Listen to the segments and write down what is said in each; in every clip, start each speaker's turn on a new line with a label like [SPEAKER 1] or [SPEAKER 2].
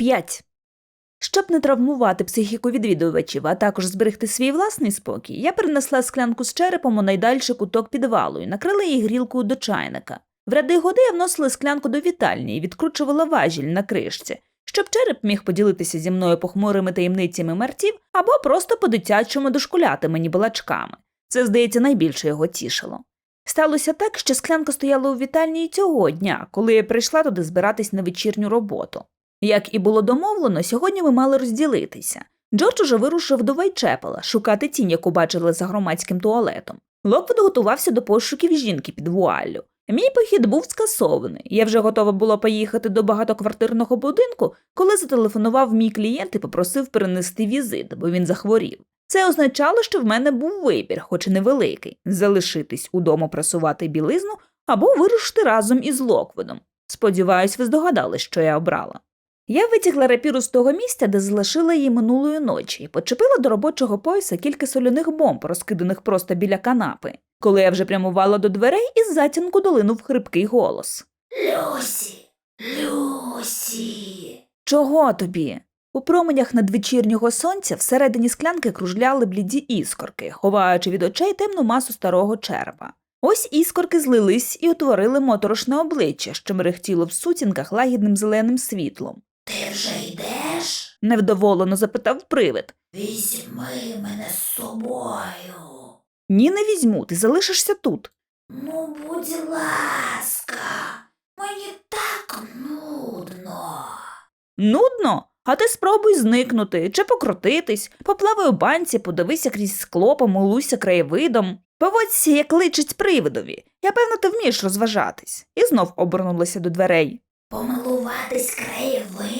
[SPEAKER 1] 5. Щоб не травмувати психіку відвідувачів, а також зберегти свій власний спокій, я перенесла склянку з черепом у найдальший куток підвалу і накрила її грілкою до чайника. В ряди годи я вносила склянку до вітальні і відкручувала важіль на кришці, щоб череп міг поділитися зі мною похмурими таємницями мертів або просто по-дитячому дошкуляти мені балачками. Це, здається, найбільше його тішило. Сталося так, що склянка стояла у вітальні і цього дня, коли я прийшла туди збиратись на вечірню роботу. Як і було домовлено, сьогодні ми мали розділитися. Джордж уже вирушив до Вайчепела шукати тінь, яку бачили за громадським туалетом. Локвуд готувався до пошуків жінки під вуаллю. Мій похід був скасований. Я вже готова була поїхати до багатоквартирного будинку, коли зателефонував мій клієнт і попросив перенести візит, бо він захворів. Це означало, що в мене був вибір, хоч і невеликий, залишитись удома прасувати білизну або вирушити разом із Локвудом. Сподіваюсь, ви здогадались, що я обрала. Я витягла рапіру з того місця, де залишила її минулої ночі, і почепила до робочого пояса кілька соляних бомб, розкиданих просто біля канапи. Коли я вже прямувала до дверей, із затінку долинув хрипкий голос.
[SPEAKER 2] Люсі, Люсі.
[SPEAKER 1] Чого тобі? У променях надвечірнього сонця всередині склянки кружляли бліді іскорки, ховаючи від очей темну масу старого черепа. Ось іскорки злились і утворили моторошне обличчя, що мерехтіло в сутінках лагідним зеленим світлом. Невдоволено запитав привид.
[SPEAKER 2] Візьми мене з собою.
[SPEAKER 1] Ні, не візьму, ти залишишся тут.
[SPEAKER 2] Ну, будь ласка, мені так нудно.
[SPEAKER 1] Нудно? А ти спробуй зникнути чи покрутитись, поплавай у банці, подивися крізь скло, помилуйся краєвидом. Поводься, як личить привидові. Я певно, ти вмієш розважатись. І знов обернулася до дверей.
[SPEAKER 2] Помилуватись краєвидом?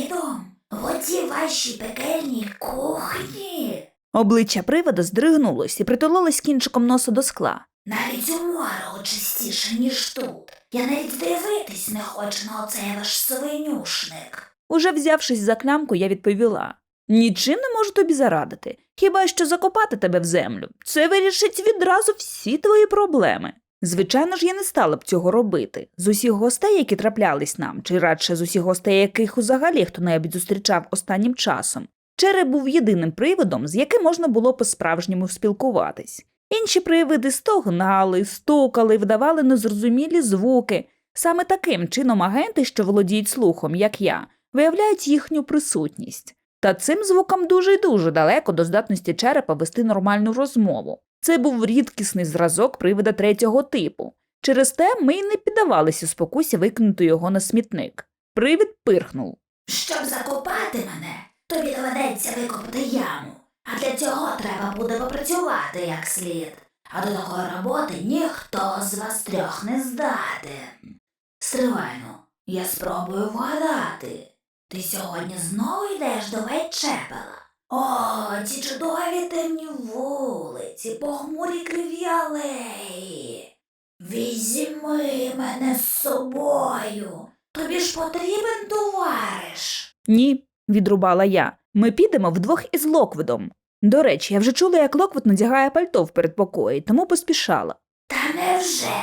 [SPEAKER 2] В оцій вашій пекельній кухні.
[SPEAKER 1] Обличчя привида здригнулось і притулилось кінчиком носа до скла.
[SPEAKER 2] Навіть у мору чистіше, ніж тут. Я навіть дивитись не хочу на оцей ваш свинюшник.
[SPEAKER 1] Уже взявшись за клямку, я відповіла Нічим не можу тобі зарадити, хіба що закопати тебе в землю. Це вирішить відразу всі твої проблеми. Звичайно ж, я не стала б цього робити. З усіх гостей, які траплялись нам, чи радше з усіх гостей, яких взагалі хто-небудь зустрічав останнім часом, Череп був єдиним привидом, з яким можна було по-справжньому спілкуватись. Інші привиди стогнали, стукали, вдавали незрозумілі звуки. Саме таким чином агенти, що володіють слухом, як я, виявляють їхню присутність. Та цим звукам дуже й дуже далеко до здатності черепа вести нормальну розмову. Це був рідкісний зразок привида третього типу. Через те ми й не піддавалися спокусі викинути його на смітник. Привид пирхнув.
[SPEAKER 2] Щоб закопати мене, тобі доведеться викопати яму. А для цього треба буде попрацювати як слід. А до такої роботи ніхто з вас трьох не здатен. Стривайно, я спробую вгадати. Ти сьогодні знову йдеш до Вайтчепела? О, ці чудові темні вулиці, похмурі криві алеї. Візьми мене з собою. Тобі ж потрібен товариш.
[SPEAKER 1] Ні, відрубала я. Ми підемо вдвох із Локвідом. До речі, я вже чула, як Локвід надягає пальто в передпокої, тому поспішала.
[SPEAKER 2] Та невже?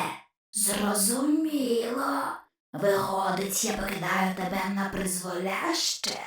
[SPEAKER 2] Зрозуміло. Виходить, я покидаю тебе на призволяще.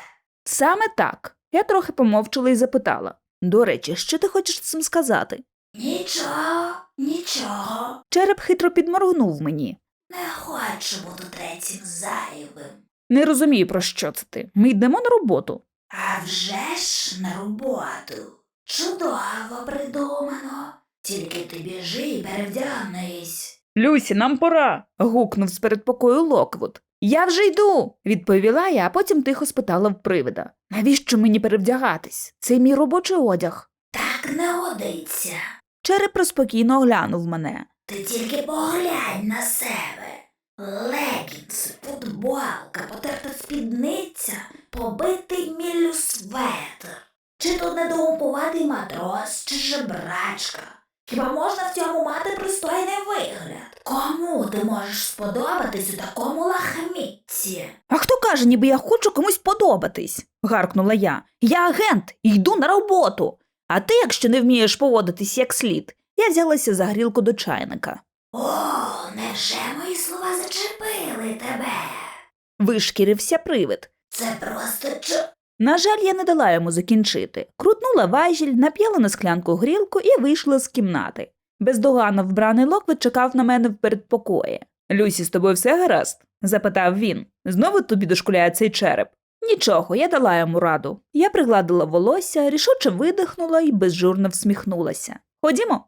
[SPEAKER 1] Саме так. Я трохи помовчала і запитала. До речі, що ти хочеш цим сказати?
[SPEAKER 2] Нічого, нічого.
[SPEAKER 1] Череп хитро підморгнув мені.
[SPEAKER 2] Не хочу бути третім зайвим.
[SPEAKER 1] Не розумію, про що це ти. Ми йдемо на роботу.
[SPEAKER 2] А вже ж на роботу. Чудово придумано. Тільки ти біжи і перевдягнись.
[SPEAKER 1] Люсі, нам пора. гукнув з передпокою Локвуд. Я вже йду, відповіла я, а потім тихо спитала в привида. Навіщо мені перевдягатись? Це мій робочий одяг.
[SPEAKER 2] Так не годиться.
[SPEAKER 1] Череп розпокійно оглянув мене.
[SPEAKER 2] Ти тільки поглянь на себе. Легінси, футболка, потерта спідниця, побитий міллю светр. Чи то недоумпуватий матрос, чи жебрачка. Хіба можна в цьому мати пристойний вигляд? Кому ти можеш сподобатись у такому лахмітці?
[SPEAKER 1] А хто каже, ніби я хочу комусь подобатись? гаркнула я. Я агент і йду на роботу. А ти, якщо не вмієш поводитись як слід, я взялася за грілку до чайника.
[SPEAKER 2] О, невже мої слова зачепили тебе?
[SPEAKER 1] Вишкірився привид.
[SPEAKER 2] Це просто чу.
[SPEAKER 1] На жаль, я не дала йому закінчити. Крутнула важіль, нап'яла на склянку грілку і вийшла з кімнати. Бездоганно вбраний Локвіт чекав на мене в передпокої. Люсі, з тобою все гаразд? запитав він. Знову тобі дошкуляє цей череп. Нічого, я дала йому раду. Я пригладила волосся, рішуче видихнула і безжурно всміхнулася. Ходімо.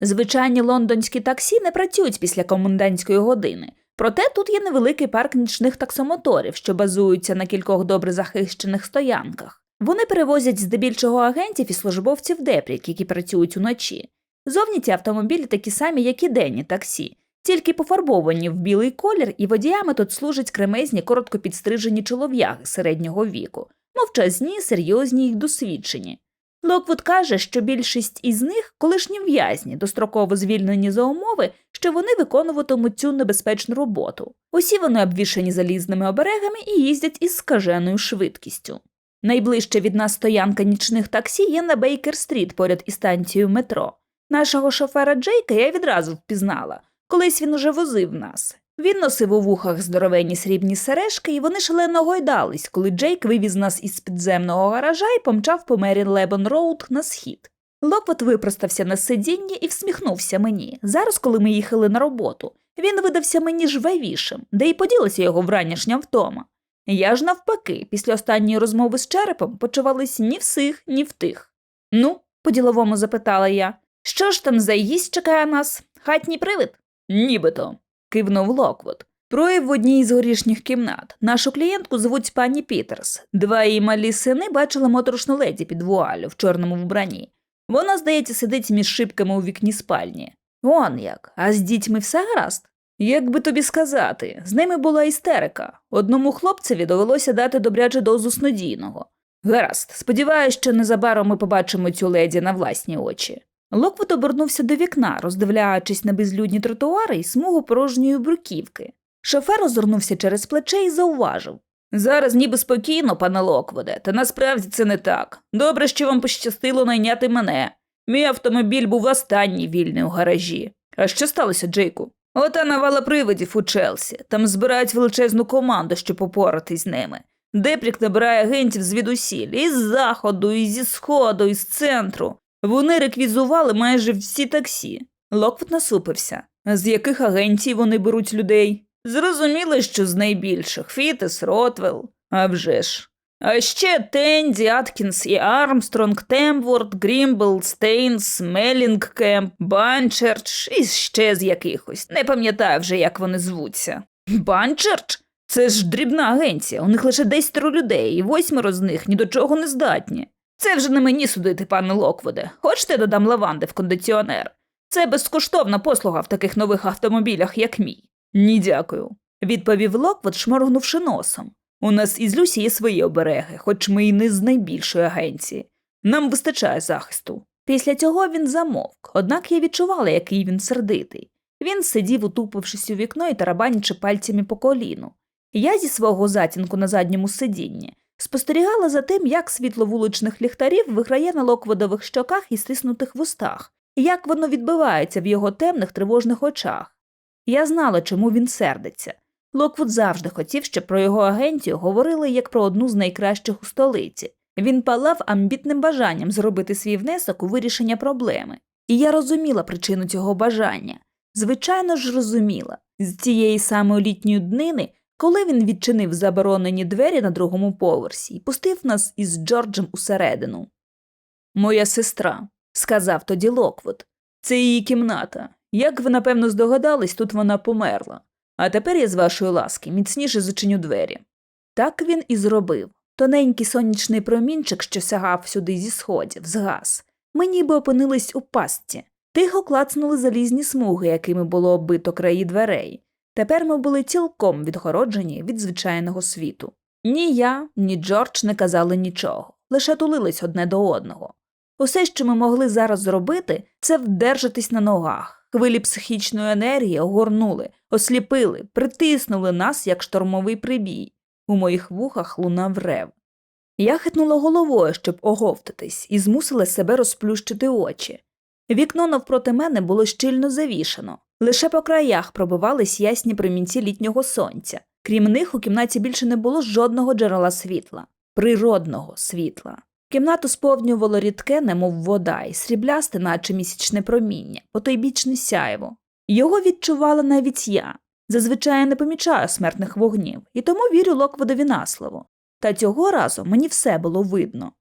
[SPEAKER 1] Звичайні лондонські таксі не працюють після комендантської години, проте тут є невеликий парк нічних таксомоторів, що базуються на кількох добре захищених стоянках. Вони перевозять здебільшого агентів і службовців депрік, які працюють уночі. Зовні ці автомобілі такі самі, як і денні таксі, тільки пофарбовані в білий колір, і водіями тут служать кремезні, коротко підстрижені чолов'яги середнього віку, мовчазні, серйозні й досвідчені. Локвуд каже, що більшість із них колишні в'язні, достроково звільнені за умови, що вони виконуватимуть цю небезпечну роботу. Усі вони обвішані залізними оберегами і їздять із скаженою швидкістю. Найближча від нас стоянка нічних таксі є на Бейкер-стріт поряд із станцією метро. Нашого шофера Джейка я відразу впізнала. Колись він уже возив нас. Він носив у вухах здоровенні срібні сережки, і вони шалено гойдались, коли Джейк вивіз нас із підземного гаража і помчав по Мері Лебон Роуд на схід. Локвот випростався на сидінні і всміхнувся мені. Зараз, коли ми їхали на роботу, він видався мені жвавішим, де й поділася його вранішня втома. Я ж навпаки, після останньої розмови з черепом почувались ні в сих, ні в тих. Ну, по-діловому запитала я, що ж там за їсть чекає нас? Хатній привид? Нібито, кивнув Локвуд. Прояв в одній із горішніх кімнат. Нашу клієнтку звуть пані Пітерс. Два її малі сини бачили моторошну леді під вуалю в чорному вбранні. Вона, здається, сидить між шибками у вікні спальні. Он як, а з дітьми все гаразд? Як би тобі сказати, з ними була істерика. Одному хлопцеві довелося дати добряче дозу снодійного. Гаразд, сподіваюся, що незабаром ми побачимо цю леді на власні очі. Локвуд обернувся до вікна, роздивляючись на безлюдні тротуари й смугу порожньої бруківки. Шофер озирнувся через плече і зауважив. Зараз ніби спокійно, пане Локвуде, та насправді це не так. Добре, що вам пощастило найняти мене. Мій автомобіль був останній вільний у гаражі. А що сталося, Джейку? Ота навала привидів у Челсі. Там збирають величезну команду, щоб попоратись з ними. Депрік набирає агентів звідусіль, із заходу, і зі сходу, і з центру. Вони реквізували майже всі таксі. Локвуд насупився. З яких агенцій вони беруть людей? Зрозуміло, що з найбільших Фітес, Ротвелл. А вже ж. А ще Тенді, Аткінс і Армстронг, Темворд, Грімбл, Стейнс, Мелінгкемп, Банчерч і ще з якихось. Не пам'ятаю вже, як вони звуться. Банчерч? Це ж дрібна агенція, у них лише десятеро людей, і восьмеро з них ні до чого не здатні. Це вже не мені судити, пане Локвуде. Хочете додам лаванди в кондиціонер? Це безкоштовна послуга в таких нових автомобілях, як мій. Ні, дякую, відповів Локвуд, шморгнувши носом. У нас із Люсі є свої обереги, хоч ми й не з найбільшої агенції. Нам вистачає захисту. Після цього він замовк, однак я відчувала, який він сердитий. Він сидів, утупившись у вікно і тарабанячи пальцями по коліну. Я зі свого затінку на задньому сидінні спостерігала за тим, як світло вуличних ліхтарів виграє на локводових щоках і стиснутих вустах, і як воно відбивається в його темних тривожних очах. Я знала, чому він сердиться. Локвуд завжди хотів, щоб про його агенцію говорили як про одну з найкращих у столиці. Він палав амбітним бажанням зробити свій внесок у вирішення проблеми. І я розуміла причину цього бажання. Звичайно ж, розуміла. З цієї самої літньої днини, коли він відчинив заборонені двері на другому поверсі і пустив нас із Джорджем усередину. Моя сестра, сказав тоді Локвуд, це її кімната. Як ви напевно здогадались, тут вона померла. А тепер я з вашої ласки міцніше зачиню двері. Так він і зробив. Тоненький сонячний промінчик, що сягав сюди зі сходів, згас. Ми ніби опинились у пастці. Тихо клацнули залізні смуги, якими було оббито краї дверей. Тепер ми були цілком відгороджені від звичайного світу. Ні я, ні Джордж не казали нічого, лише тулились одне до одного. Усе, що ми могли зараз зробити, це вдержатись на ногах. Хвилі психічної енергії огорнули, осліпили, притиснули нас, як штормовий прибій. У моїх вухах лунав рев. Я хитнула головою, щоб оговтатись, і змусила себе розплющити очі. Вікно навпроти мене було щільно завішано, лише по краях пробивались ясні промінці літнього сонця. Крім них, у кімнаті більше не було жодного джерела світла, природного світла. Кімнату сповнювало рідке, немов вода, і сріблясте, наче місячне проміння, потойбічне сяйво. Його відчувала навіть я. Зазвичай я не помічаю смертних вогнів, і тому вірю Локводові на слово. Та цього разу мені все було видно.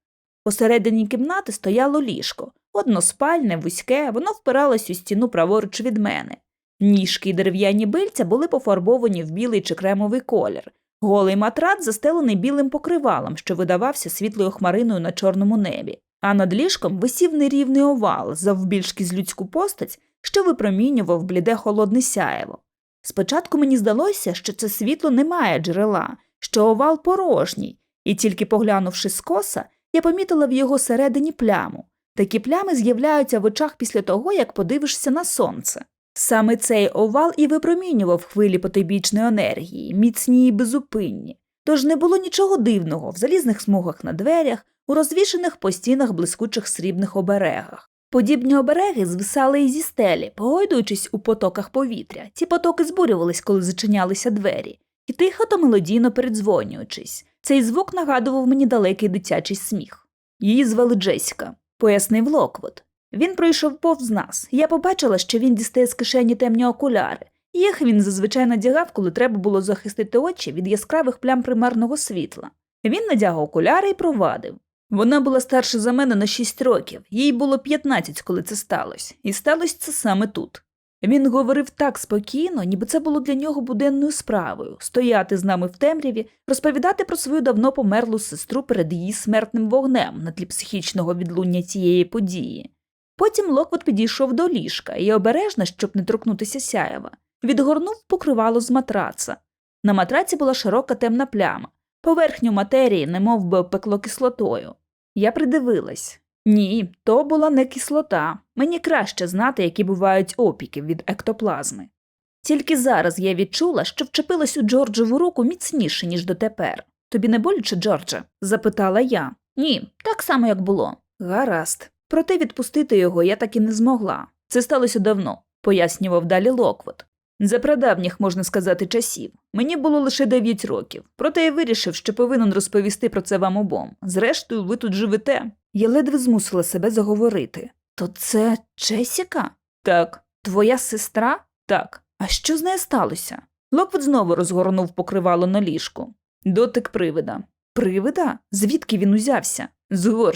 [SPEAKER 1] Посередині кімнати стояло ліжко, односпальне, вузьке, воно впиралось у стіну праворуч від мене. Ніжки й дерев'яні бильця були пофарбовані в білий чи кремовий колір. Голий матрац застелений білим покривалом, що видавався світлою хмариною на чорному небі, а над ліжком висів нерівний овал, завбільшки з людську постать, що випромінював бліде холодне сяєво. Спочатку мені здалося, що це світло не має джерела, що овал порожній, і тільки поглянувши скоса, я помітила в його середині пляму. Такі плями з'являються в очах після того, як подивишся на сонце. Саме цей овал і випромінював хвилі потойбічної енергії, міцні і безупинні. Тож не було нічого дивного в залізних смугах на дверях, у розвішених по стінах блискучих срібних оберегах. Подібні обереги звисали і зі стелі, погойдуючись у потоках повітря. Ці потоки збурювались, коли зачинялися двері, і тихо та мелодійно передзвонюючись. Цей звук нагадував мені далекий дитячий сміх. Її звали Джесіка, пояснив Локвуд. Він пройшов повз нас. Я побачила, що він дістає з кишені темні окуляри. Їх він зазвичай надягав, коли треба було захистити очі від яскравих плям примарного світла. Він надяг окуляри і провадив. Вона була старша за мене на 6 років, їй було 15, коли це сталося, і сталося це саме тут. Він говорив так спокійно, ніби це було для нього буденною справою стояти з нами в темряві, розповідати про свою давно померлу сестру перед її смертним вогнем на тлі психічного відлуння цієї події. Потім Локвот підійшов до ліжка і обережно, щоб не торкнутися сяєва, відгорнув покривало з матраца. На матраці була широка темна пляма, поверхню матерії немов би опекло кислотою. Я придивилась. Ні, то була не кислота. Мені краще знати, які бувають опіки від ектоплазми. Тільки зараз я відчула, що вчепилась у Джорджеву руку міцніше, ніж дотепер. Тобі не боляче, Джордже? запитала я. Ні, так само, як було. Гаразд. Проте відпустити його я так і не змогла. Це сталося давно, пояснював далі Локвот. За прадавніх, можна сказати, часів. Мені було лише 9 років, проте я вирішив, що повинен розповісти про це вам обом. Зрештою, ви тут живете. Я ледве змусила себе заговорити. То це Чесіка? Так. Твоя сестра? Так. А що з нею сталося? Локвот знову розгорнув покривало на ліжку. Дотик привида. Привида? Звідки він узявся? З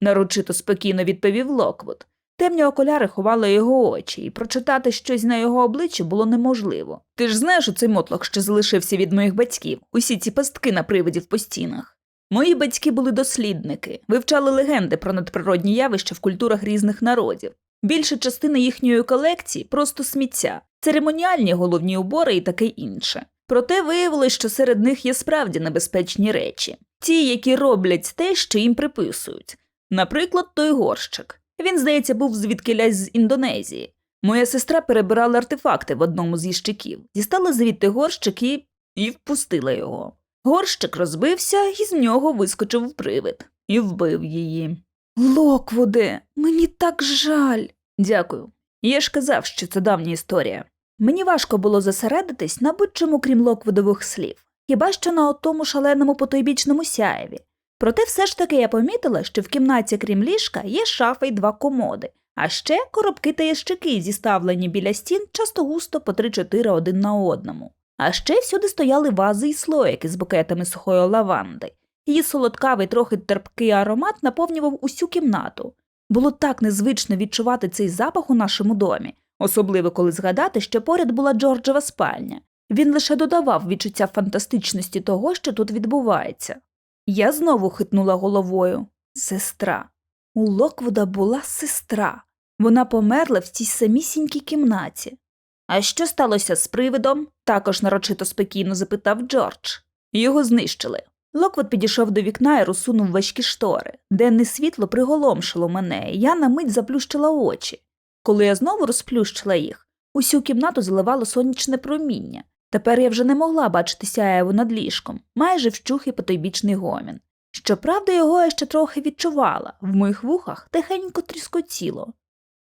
[SPEAKER 1] нарочито спокійно відповів Локвуд. Темні окуляри ховали його очі, і прочитати щось на його обличчі було неможливо. Ти ж знаєш оцей мотлох, що залишився від моїх батьків, усі ці пастки на привидів по стінах. Мої батьки були дослідники, вивчали легенди про надприродні явища в культурах різних народів. Більша частина їхньої колекції просто сміття, церемоніальні головні убори і таке інше. Проте виявилось, що серед них є справді небезпечні речі, ті, які роблять те, що їм приписують. Наприклад, той горщик. Він, здається, був звідкилясь з Індонезії. Моя сестра перебирала артефакти в одному з ящиків, дістала звідти горщик і... і впустила його. Горщик розбився, і з нього вискочив привид і вбив її. Локвуде, мені так жаль. Дякую. Я ж казав, що це давня історія. Мені важко було зосередитись на будь-чому, крім Локвудових слів, хіба що на отому шаленому потойбічному сяєві. Проте все ж таки я помітила, що в кімнаті, крім ліжка, є шафа й два комоди, а ще коробки та ящики, зіставлені біля стін часто густо по три-чотири один на одному. А ще всюди стояли вази й слоїки з букетами сухої лаванди. Її солодкавий, трохи терпкий аромат наповнював усю кімнату. Було так незвично відчувати цей запах у нашому домі, особливо коли згадати, що поряд була Джорджева спальня. Він лише додавав відчуття фантастичності того, що тут відбувається. Я знову хитнула головою. Сестра. У Локвуда була сестра. Вона померла в тій самісінькій кімнаті. А що сталося з привидом? також нарочито спокійно запитав Джордж. Його знищили. Локвуд підійшов до вікна і розсунув важкі штори. Денне світло приголомшило мене, і я на мить заплющила очі. Коли я знову розплющила їх, усю кімнату заливало сонячне проміння. Тепер я вже не могла бачити сяєву над ліжком, майже вщух і потойбічний гомін. Щоправда, його я ще трохи відчувала, в моїх вухах тихенько тріскотіло.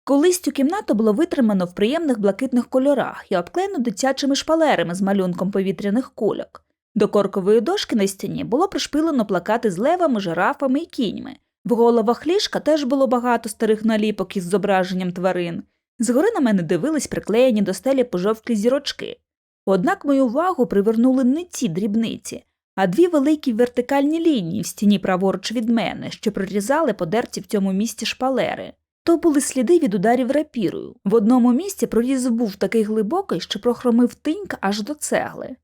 [SPEAKER 1] Колись цю кімнату було витримано в приємних блакитних кольорах і обклеєно дитячими шпалерами з малюнком повітряних кульок. До коркової дошки на стіні було пришпилено плакати з левами, жирафами і кіньми. В головах ліжка теж було багато старих наліпок із зображенням тварин. Згори на мене дивились приклеєні до стелі пожовклі зірочки. Однак мою увагу привернули не ці дрібниці, а дві великі вертикальні лінії в стіні праворуч від мене, що прорізали подерті в цьому місці шпалери. То були сліди від ударів рапірою. В одному місці проріз був такий глибокий, що прохромив тинька аж до цегли.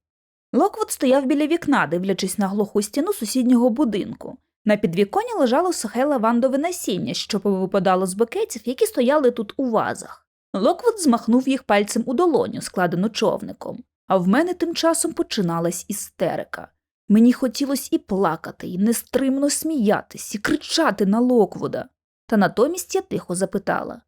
[SPEAKER 1] Локвуд стояв біля вікна, дивлячись на глуху стіну сусіднього будинку. На підвіконі лежало сухе лавандове насіння, що повипадало з букетів, які стояли тут у вазах. Локвуд змахнув їх пальцем у долоню, складену човником. А в мене тим часом починалась істерика. Мені хотілося і плакати, і нестримно сміятись, і кричати на Локвуда. Та натомість я тихо запитала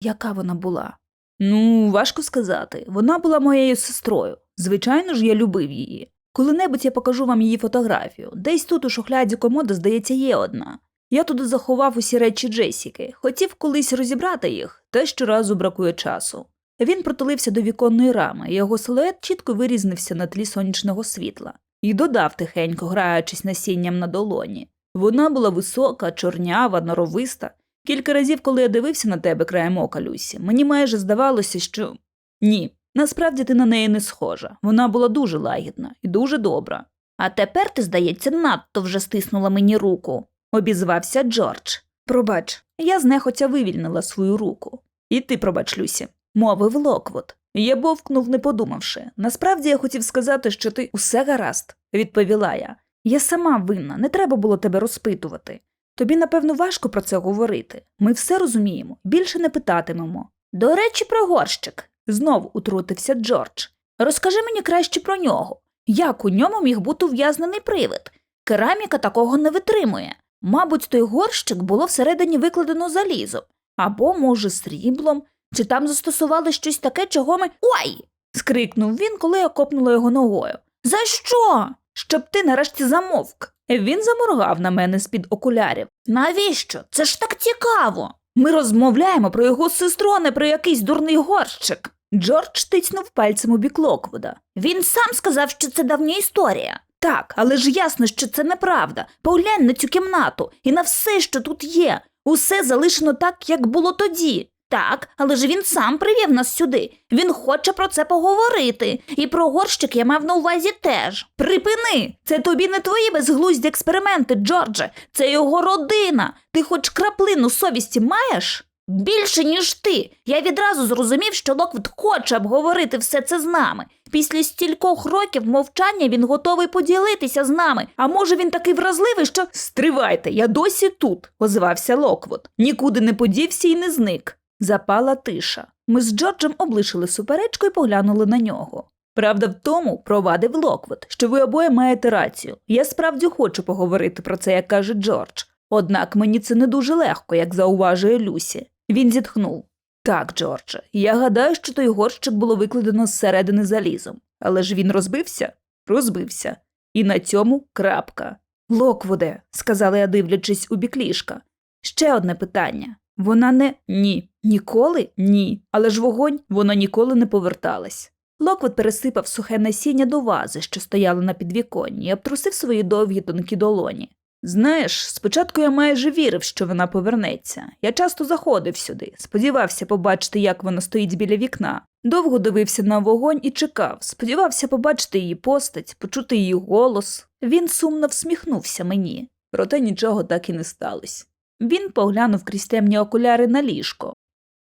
[SPEAKER 1] яка вона була? Ну, важко сказати. Вона була моєю сестрою. Звичайно ж, я любив її. Коли-небудь я покажу вам її фотографію. Десь тут у шухляді комода, здається, є одна. Я туди заховав усі речі Джесіки, хотів колись розібрати їх, та щоразу бракує часу. Він протулився до віконної рами, і його силует чітко вирізнився на тлі сонячного світла, і додав тихенько, граючись насінням на долоні. Вона була висока, чорнява, норовиста. Кілька разів, коли я дивився на тебе краєм ока, Люсі, мені майже здавалося, що ні, насправді ти на неї не схожа. Вона була дуже лагідна і дуже добра. А тепер ти, здається, надто вже стиснула мені руку, обізвався Джордж. Пробач, я знехотя вивільнила свою руку. І ти, пробач, Люсі, мовив Локвуд. Я бовкнув, не подумавши. Насправді я хотів сказати, що ти усе гаразд, відповіла я. Я сама винна, не треба було тебе розпитувати. Тобі, напевно, важко про це говорити. Ми все розуміємо, більше не питатимемо. До речі, про горщик, знов утрутився Джордж. Розкажи мені краще про нього. Як у ньому міг бути ув'язнений привид? Кераміка такого не витримує. Мабуть, той горщик було всередині викладено залізо, або, може, сріблом, чи там застосували щось таке, чого ми. Ой. скрикнув він, коли я копнула його ногою. За що? Щоб ти нарешті замовк. Він заморгав на мене з-під окулярів. Навіщо? Це ж так цікаво. Ми розмовляємо про його сестру, а не про якийсь дурний горщик. Джордж тицьнув пальцем у бік Локвуда. Він сам сказав, що це давня історія. Так, але ж ясно, що це неправда. Поглянь на цю кімнату і на все, що тут є. Усе залишено так, як було тоді. Так, але ж він сам привів нас сюди. Він хоче про це поговорити. І про горщик я мав на увазі теж. Припини! Це тобі не твої безглузді експерименти, Джордже. Це його родина. Ти хоч краплину совісті маєш? Більше, ніж ти. Я відразу зрозумів, що Локвуд хоче обговорити все це з нами. Після стількох років мовчання він готовий поділитися з нами. А може він такий вразливий, що. Стривайте, я досі тут, озвався Локвуд. Нікуди не подівся і не зник. Запала тиша. Ми з Джорджем облишили суперечку і поглянули на нього. Правда в тому, провадив Локвуд, що ви обоє маєте рацію. Я справді хочу поговорити про це, як каже Джордж. Однак мені це не дуже легко, як зауважує Люсі. Він зітхнув. Так, Джордже, я гадаю, що той горщик було викладено зсередини залізом. Але ж він розбився? Розбився. І на цьому крапка. Локвуде, сказала я, дивлячись у бік ліжка. Ще одне питання. Вона не ні. Ніколи ні. Але ж вогонь вона ніколи не поверталась. Локвуд пересипав сухе насіння до вази, що стояла на підвіконні, і обтрусив свої довгі тонкі долоні. Знаєш, спочатку я майже вірив, що вона повернеться. Я часто заходив сюди, сподівався побачити, як вона стоїть біля вікна. Довго дивився на вогонь і чекав, сподівався побачити її постать, почути її голос. Він сумно всміхнувся мені, проте нічого так і не сталося. Він поглянув крізь темні окуляри на ліжко.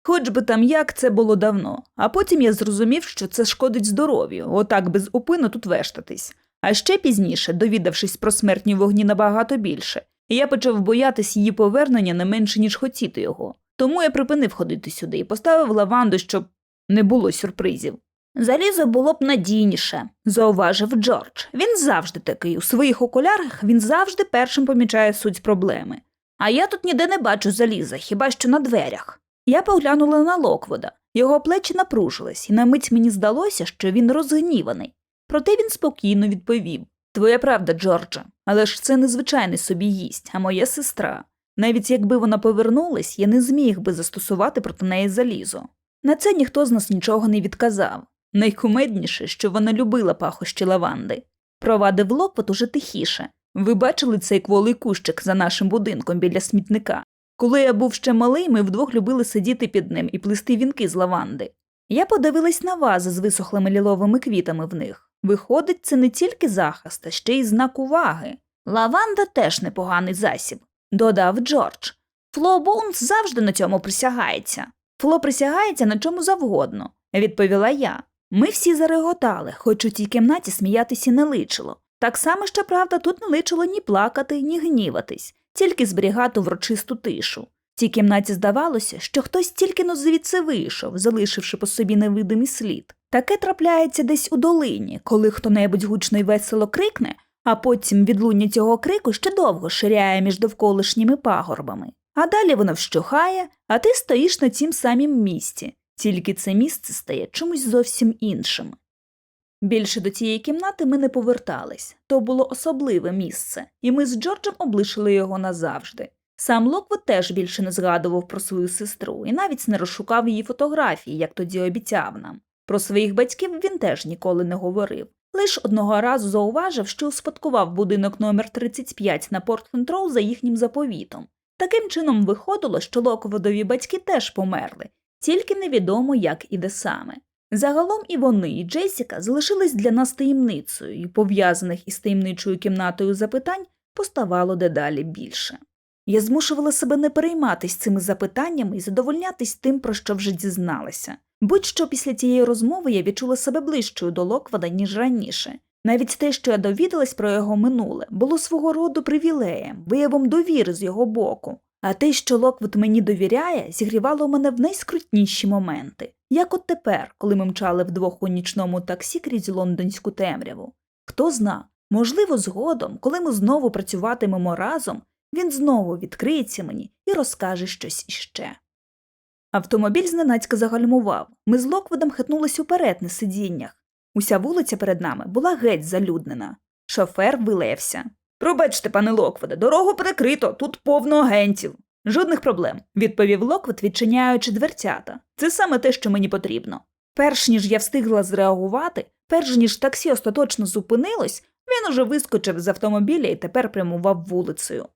[SPEAKER 1] Хоч би там як це було давно, а потім я зрозумів, що це шкодить здоров'ю, отак без упину тут вештатись. А ще пізніше, довідавшись про смертні вогні набагато більше, я почав боятись її повернення не менше, ніж хотіти його. Тому я припинив ходити сюди і поставив лаванду, щоб не було сюрпризів. Залізо було б надійніше, зауважив Джордж. Він завжди такий. У своїх окулярах він завжди першим помічає суть проблеми. А я тут ніде не бачу заліза, хіба що на дверях. Я поглянула на Локвуда. Його плечі напружились, і на мить мені здалося, що він розгніваний. Проте він спокійно відповів Твоя правда, Джордже, але ж це незвичайний собі їсть, а моя сестра. Навіть якби вона повернулась, я не зміг би застосувати проти неї залізо. На це ніхто з нас нічого не відказав. Найкумедніше, що вона любила пахощі лаванди. Провадив Локвот уже тихіше. Ви бачили цей кволий кущик за нашим будинком біля смітника? Коли я був ще малий, ми вдвох любили сидіти під ним і плести вінки з лаванди. Я подивилась на вази з висохлими ліловими квітами в них. Виходить, це не тільки захист, а ще й знак уваги. Лаванда теж непоганий засіб, додав Джордж. Фло Боунс завжди на цьому присягається. Фло присягається на чому завгодно, відповіла я. Ми всі зареготали, хоч у тій кімнаті сміятися не личило. Так само, щоправда, тут не личило ні плакати, ні гніватись, тільки зберігати врочисту тишу. Тій кімнаті здавалося, що хтось тільки но звідси вийшов, залишивши по собі невидимий слід. Таке трапляється десь у долині, коли хто-небудь гучно й весело крикне, а потім відлуння цього крику ще довго ширяє між довколишніми пагорбами. А далі воно вщухає, а ти стоїш на тім самім місці, тільки це місце стає чимось зовсім іншим. Більше до цієї кімнати ми не повертались то було особливе місце, і ми з Джорджем облишили його назавжди. Сам Локвуд теж більше не згадував про свою сестру і навіть не розшукав її фотографії, як тоді обіцяв нам. Про своїх батьків він теж ніколи не говорив. Лиш одного разу зауважив, що успадкував будинок номер 35 на Портленд Роу за їхнім заповітом. Таким чином виходило, що Локвудові батьки теж померли, тільки невідомо як і де саме. Загалом і вони, і Джесіка залишились для нас таємницею, і пов'язаних із таємничою кімнатою запитань поставало дедалі більше. Я змушувала себе не перейматись цими запитаннями і задовольнятись тим, про що вже дізналася. Будь-що після цієї розмови я відчула себе ближчою до Локвада, ніж раніше. Навіть те, що я довідалась про його минуле, було свого роду привілеєм, виявом довіри з його боку. А те, що Локвуд мені довіряє, зігрівало мене в найскрутніші моменти, як от тепер, коли ми мчали вдвох у нічному таксі крізь лондонську темряву. Хто зна, можливо, згодом, коли ми знову працюватимемо разом, він знову відкриється мені і розкаже щось іще. Автомобіль зненацька загальмував. Ми з Локвудом хитнулись уперед на сидіннях. Уся вулиця перед нами була геть залюднена. Шофер вилаявся. Пробачте, пане Локводе, дорогу перекрито, тут повно агентів. Жодних проблем, відповів Локвіт, відчиняючи дверцята. Це саме те, що мені потрібно. Перш ніж я встигла зреагувати, перш ніж таксі остаточно зупинилось, він уже вискочив з автомобіля і тепер прямував вулицею.